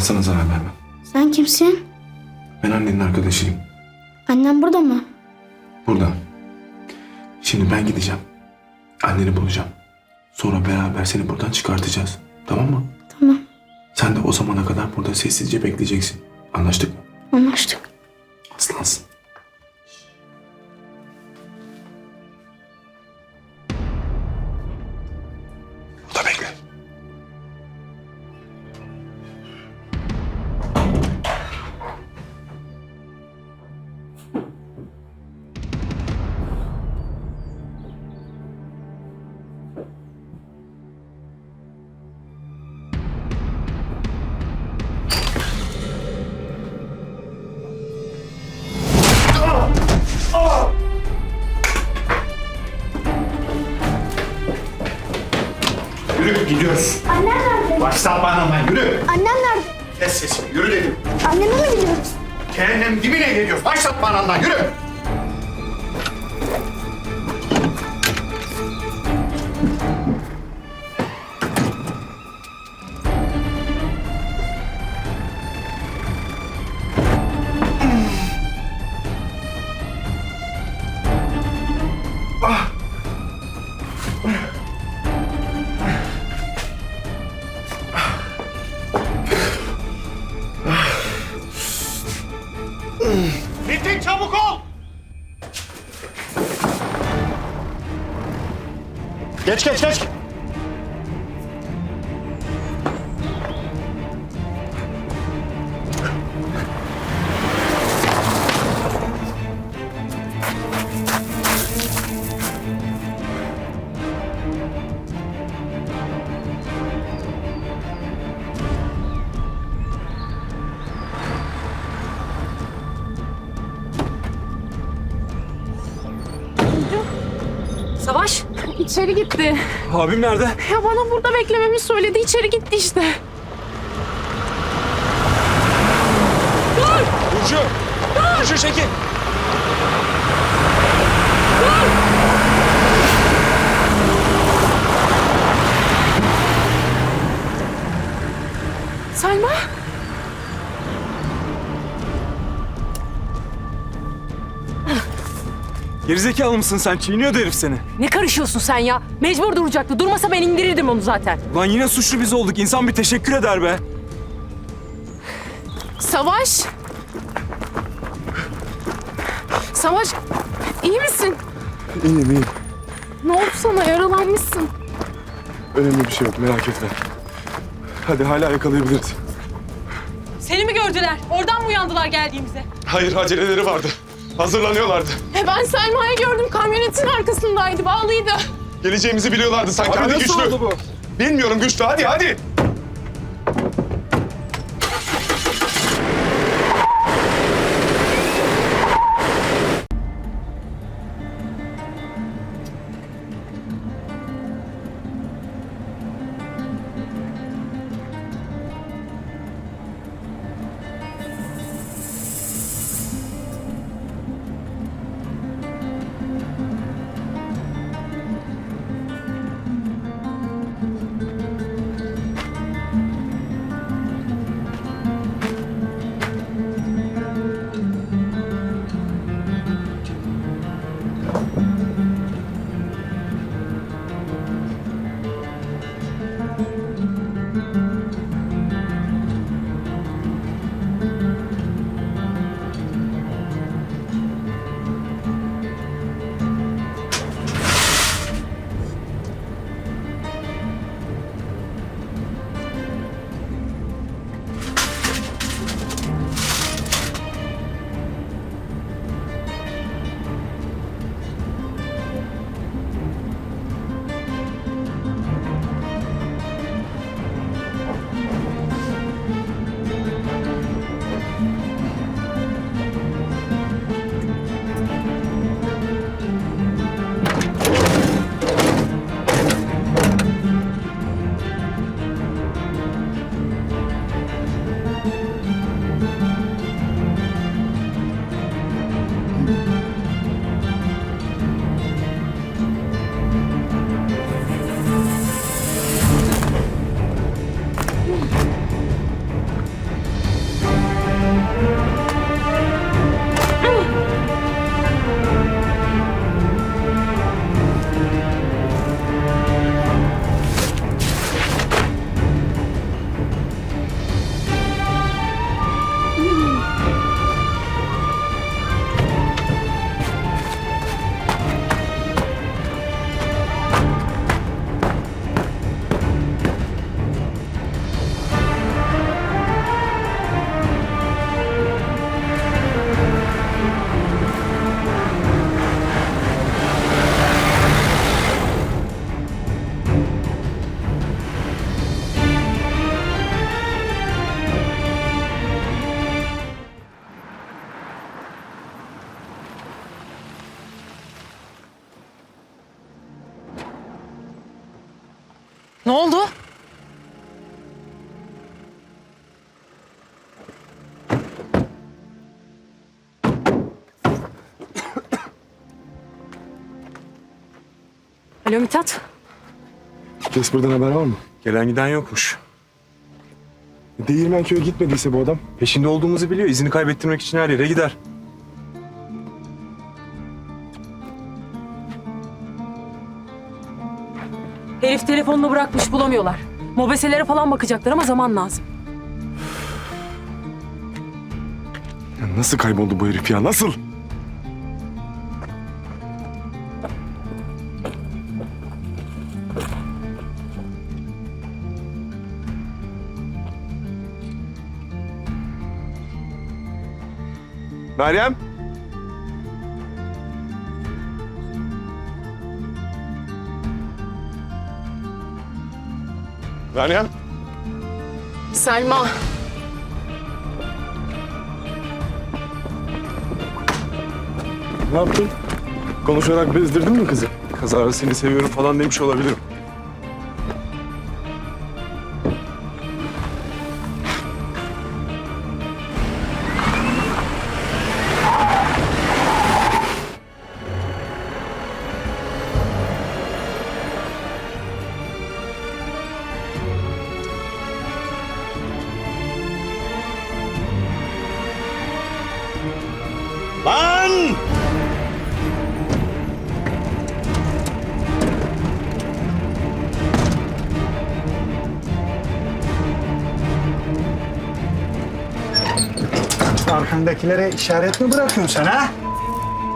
Ben sana zarar vermem. Sen kimsin? Ben annenin arkadaşıyım. Annem burada mı? Burada. Şimdi ben gideceğim. Anneni bulacağım. Sonra beraber seni buradan çıkartacağız. Tamam mı? Tamam. Sen de o zamana kadar burada sessizce bekleyeceksin. Anlaştık mı? Anlaştık. Aslansın. Yürü gidiyoruz. Annem nerede? Baştan bana yürü. Annem nerede? Kes sesini yürü dedim. Anneme mi gidiyoruz? Cehennem dibine geliyoruz. Başlat bana yürü. Geç geç geç. Savaş. İçeri gitti. Abim nerede? Ya bana burada beklememi söyledi. İçeri gitti işte. Burcu! Burcu çekil! Selma. Gerizekalı mısın sen? Çiğniyordu herif seni. Ne karışıyorsun sen ya? Mecbur duracaktı. Durmasa ben indirirdim onu zaten. Lan yine suçlu biz olduk. İnsan bir teşekkür eder be. Savaş. Savaş. iyi misin? İyiyim iyiyim. Ne oldu sana? Yaralanmışsın. Önemli bir şey yok merak etme. Hadi hala yakalayabiliriz. Seni mi gördüler? Oradan mı uyandılar geldiğimizde? Hayır aceleleri vardı. Hazırlanıyorlardı. E ben Selma'yı gördüm. Kamyonetin arkasındaydı. Bağlıydı. Geleceğimizi biliyorlardı sanki. hadi nasıl güçlü. oldu bu? Bilmiyorum güçlü hadi hadi. Alo Mithat. Casper'dan haber var mı? Gelen giden yokmuş. Değirmenköy'e gitmediyse bu adam. Peşinde olduğumuzu biliyor. İzini kaybettirmek için her yere gider. Herif telefonunu bırakmış bulamıyorlar. Mobeselere falan bakacaklar ama zaman lazım. Ya nasıl kayboldu bu herif ya? Nasıl? Meryem? Meryem? Selma. Ne yaptın? Konuşarak bezdirdin mi kızı? Kazara seni seviyorum falan demiş olabilirim. Arkandakilere işaret mi bırakıyorsun sen ha?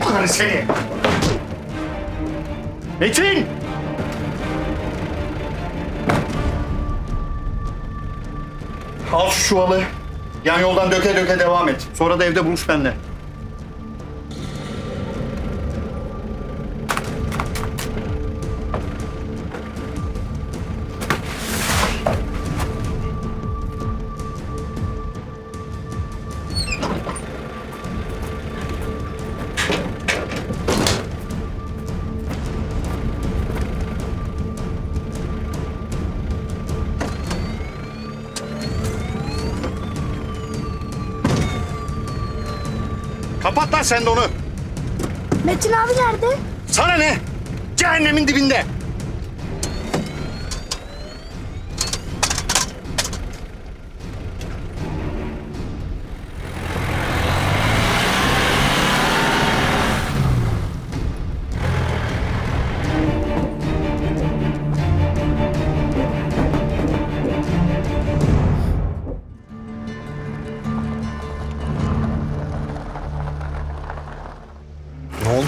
Bu seni. Metin! Al şu çuvalı. Yan yoldan döke döke devam et. Sonra da evde buluş benimle. Kapat lan sen de onu. Metin abi nerede? Sana ne? Cehennemin dibinde.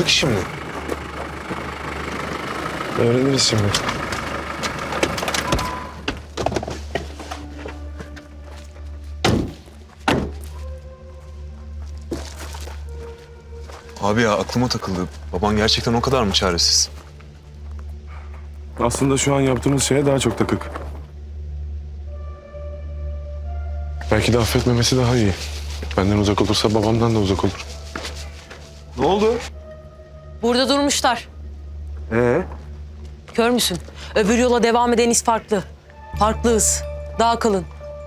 Oldu ki şimdi? Öğreniriz şimdi. Abi ya aklıma takıldı. Baban gerçekten o kadar mı çaresiz? Aslında şu an yaptığımız şeye daha çok takık. Belki de affetmemesi daha iyi. Benden uzak olursa babamdan da uzak olur. Ne oldu? Burada durmuşlar. Ee? Kör müsün? Öbür yola devam eden iz farklı. Farklı hız. Daha kalın.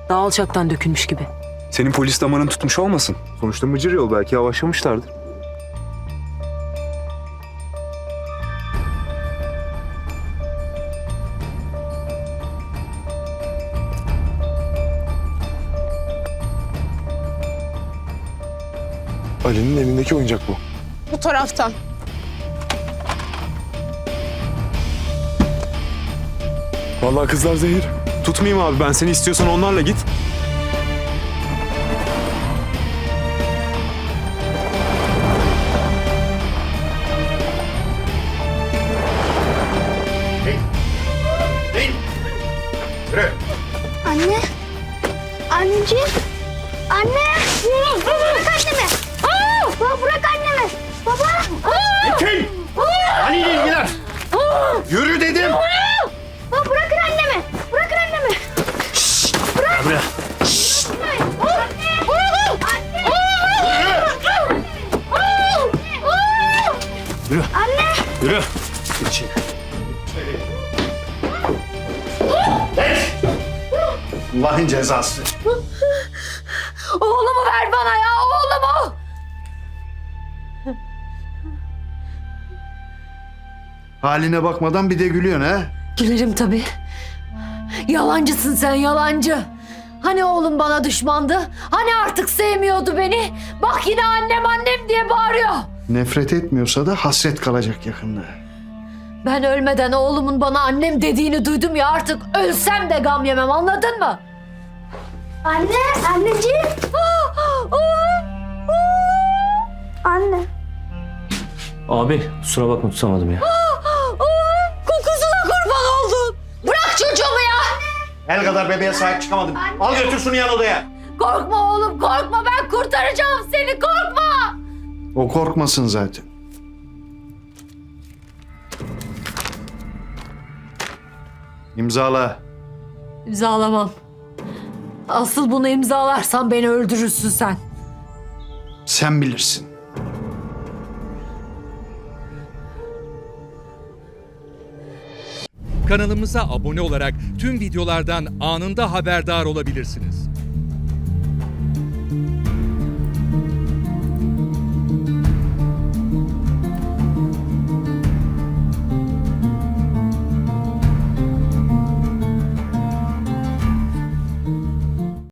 Daha alçaktan dökülmüş gibi. Senin polis damarın tutmuş olmasın? Sonuçta mıcır yol belki yavaşlamışlardır. Ali'nin elindeki oyuncak bu. Bu taraftan. Vallahi kızlar zehir. Tutmayayım abi ben seni istiyorsan onlarla git. Anne. Anneciğim. Anne. Bırak annemi. Baba bırak annemi. Baba. Metin! Ali ile ilgilen. Yürü dedim. Yürü. Allah'ın cezası. Oğlumu ver bana ya oğlumu. Haline bakmadan bir de gülüyorsun ha? Gülerim tabii. Yalancısın sen yalancı. Hani oğlum bana düşmandı? Hani artık sevmiyordu beni? Bak yine annem annem diye bağırıyor. Nefret etmiyorsa da hasret kalacak yakında. Ben ölmeden oğlumun bana annem dediğini duydum ya artık ölsem de gam yemem anladın mı? Anne, anneciğim. Anne. Abi kusura bakma tutamadım ya. Kokusuna kurban oldun. Bırak çocuğumu ya. El kadar bebeğe sahip çıkamadım. Al götür şunu yan odaya. Korkma oğlum korkma ben kurtaracağım seni korkma. O korkmasın zaten. İmzala. İmzalamam. Asıl bunu imzalarsan beni öldürürsün sen. Sen bilirsin. Kanalımıza abone olarak tüm videolardan anında haberdar olabilirsiniz.